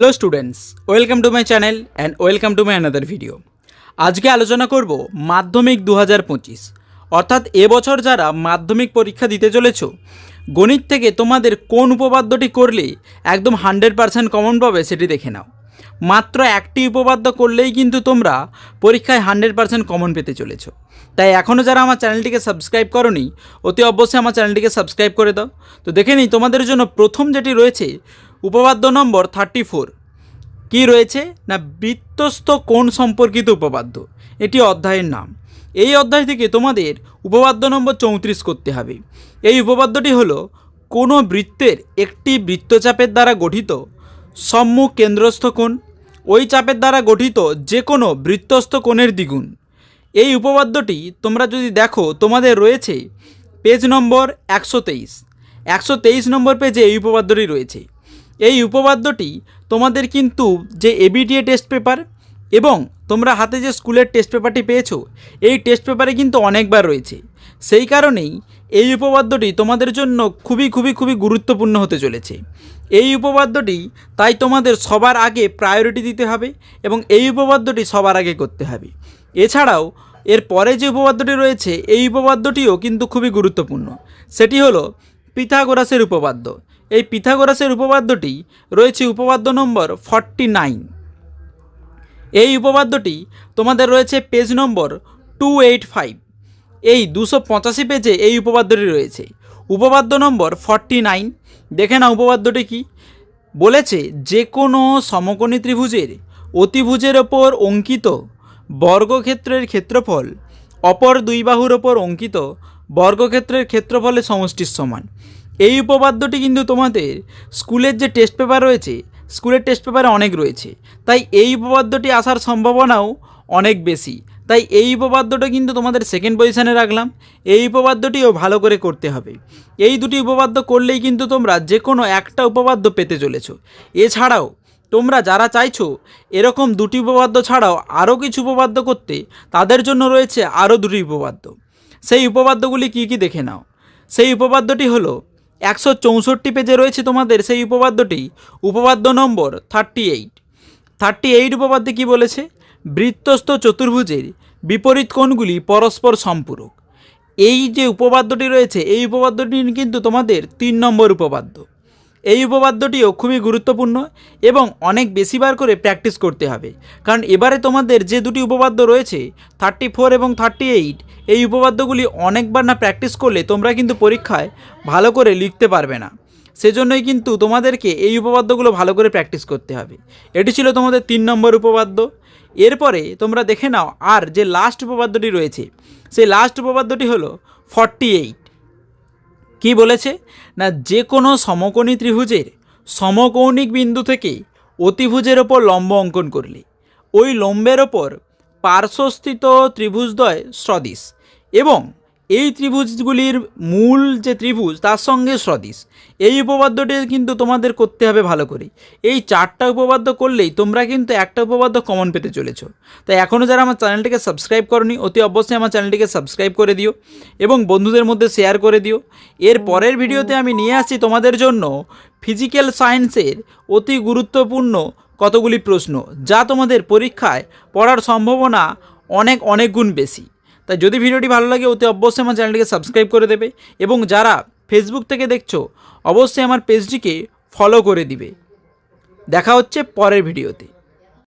Hello students welcome to my channel and welcome to my another video আজকে আলোচনা করব মাধ্যমিক দু হাজার পঁচিশ। অর্থাৎ এবছর যারা মাধ্যমিক পরীক্ষা দিতে চলেছ, গণিত থেকে তোমাদের কোন উপপাদ্যটি করলে একদম হান্ড্রেড পারসেন্ট কমন পাবে সেটি দেখে নাও। মাত্র একটি উপপাদ্য করলেই কিন্তু তোমরা পরীক্ষায় হান্ড্রেড পারসেন্ট কমন পেতে চলেছো। তাই এখনও যারা আমার চ্যানেলটিকে সাবস্ক্রাইব করনি, অতি অবশ্যই আমার চ্যানেলটিকে সাবস্ক্রাইব করে দাও। তো দেখে নিই, তোমাদের জন্য প্রথম যেটি রয়েছে উপপাদ্য নম্বর থার্টি ফোর কী রয়েছে না বৃত্তস্থ কোণ সম্পর্কিত উপপাদ্য এটি অধ্যায়ের নাম। এই অধ্যায় থেকে তোমাদের উপপাদ্য নম্বর চৌত্রিশ করতে হবে। এই উপপাদ্যটি হলো কোনো বৃত্তের একটি বৃত্তচাপের দ্বারা গঠিত সম্মুখ কেন্দ্রস্থ কোণ, ওই চাপের দ্বারা গঠিত যে কোনো বৃত্তস্থ কোণের দ্বিগুণ। এই উপপাদ্যটি তোমরা যদি দেখো, তোমাদের রয়েছে পেজ নম্বর একশো তেইশ। একশো তেইশ নম্বর পেজে এই উপপাদ্যটি রয়েছে। এই উপপাদ্যটি তোমাদের কিন্তু যে এবিটিএ টেস্ট পেপার এবং তোমরা হাতে যে স্কুলের টেস্ট পেপারটি পেয়েছ, এই টেস্ট পেপারে কিন্তু অনেকবার রয়েছে। সেই কারণেই এই উপপাদ্যটি তোমাদের জন্য খুবই খুবই খুবই গুরুত্বপূর্ণ হতে চলেছে। এই উপপাদ্যটি তাই তোমাদের সবার আগে প্রায়োরিটি দিতে হবে এবং এই উপপাদ্যটি সবার আগে করতে হবে। এছাড়াও, এর পরে যে উপপাদ্যটি রয়েছে, এই উপপাদ্যটিও কিন্তু খুবই গুরুত্বপূর্ণ। সেটি হলো পিথাগোরাসের উপপাদ্য। এই পিথাগোরাসের উপপাদ্যটি রয়েছে উপপাদ্য নম্বর ফর্টি নাইন। এই উপপাদ্যটি তোমাদের রয়েছে page number two eight five. এই দুশো পঁচাশি পেজে এই উপপাদ্যটি রয়েছে। উপপাদ্য নম্বর ফর্টি নাইন, দেখে না উপপাদ্যটি কি? বলেছে যে কোনো সমকোণী ত্রিভুজের অতিভুজের ওপর অঙ্কিত বর্গক্ষেত্রের ক্ষেত্রফল অপর দুই বাহুর ওপর অঙ্কিত বর্গক্ষেত্রের ক্ষেত্রফলের সমষ্টির সমান। এই উপপাদ্যটি কিন্তু তোমাদের স্কুলের যে টেস্ট পেপার রয়েছে, স্কুলের টেস্ট পেপারে অনেক রয়েছে। তাই এই উপপাদ্যটি আসার সম্ভাবনাও অনেক বেশি। তাই এই উপপাদ্যটা কিন্তু তোমাদের সেকেন্ড পজিশানে রাখলাম। এই উপপাদ্যটিও ভালো করে করতে হবে। এই দুটি উপপাদ্য করলেই কিন্তু তোমরা যে কোনো একটা উপপাদ্য পেতে চলেছ। এছাড়াও তোমরা যারা চাইছো এরকম দুটি উপপাদ্য ছাড়াও আরও কিছু উপপাদ্য করতে, তাদের জন্য রয়েছে আরও দুটি উপপাদ্য। সেই উপপাদ্যগুলি কী কী দেখে নাও। সেই উপপাদ্যটি হলো একশো চৌষট্টি পেজে রয়েছে তোমাদের সেই উপপাদ্যটি। উপপাদ্য number thirty eight thirty eight উপপাদ্যে কী বলেছে? বৃত্তস্থ চতুর্ভুজের বিপরীত কোণগুলি পরস্পর সম্পূরক। এই যে উপপাদ্যটি রয়েছে, এই উপপাদ্যটি কিন্তু তোমাদের তিন নম্বর উপপাদ্য। এই উপপাদ্যটিও খুবই গুরুত্বপূর্ণ এবং অনেক বেশিবার করে প্র্যাকটিস করতে হবে। কারণ এবারে তোমাদের যে দুটি উপপাদ্য রয়েছে থার্টি ফোর এবং থার্টি এইট এই উপপাদ্যগুলি অনেকবার না প্র্যাকটিস করলে তোমরা কিন্তু পরীক্ষায় ভালো করে লিখতে পারবে না। সেজন্যই কিন্তু তোমাদেরকে এই উপপাদ্যগুলো ভালো করে প্র্যাকটিস করতে হবে। এটি ছিল তোমাদের তিন নম্বর উপপাদ্য। এরপরে তোমরা দেখে নাও আর যে লাস্ট উপপাদ্যটি রয়েছে, সেই লাস্ট উপপাদ্যটি হলো ফর্টি এইট কি বলেছে? না যে কোনো সমকোণী ত্রিভুজের সমকৌণিক বিন্দু থেকে অতিভুজের ওপর লম্ব অঙ্কন করলে। ওই লম্বের ওপর পার্শ্বস্থিত ত্রিভুজদ্বয় সদৃশ এবং এই ত্রিভুজগুলির মূল যে ত্রিভুজ, তার সঙ্গে সদৃশ এই উপপাদ্যটি কিন্তু তোমাদের করতে হবে ভালো করে এই চারটা উপপাদ্য করলেই তোমরা কিন্তু একটা উপপাদ্য কমন পেতে চলেছো। তাই এখনও যারা আমার চ্যানেলটিকে সাবস্ক্রাইব করনি, অতি অবশ্যই আমার চ্যানেলটিকে সাবস্ক্রাইব করে দিও এবং বন্ধুদের মধ্যে শেয়ার করে দিও। এর পরের ভিডিওতে আমি নিয়ে আসছি তোমাদের জন্য ফিজিক্যাল সায়েন্সের অতি গুরুত্বপূর্ণ কতগুলি প্রশ্ন, যা তোমাদের পরীক্ষায় পড়ার সম্ভাবনা অনেক অনেক গুণ বেশি। তাই যদি ভিডিওটি ভালো লাগে, অতি অবশ্যই আমার চ্যানেলটিকে সাবস্ক্রাইব করে দেবে এবং যারা ফেসবুক থেকে দেখছ, অবশ্যই আমার পেজটিকে ফলো করে দিবে। দেখা হচ্ছে পরের ভিডিওতে।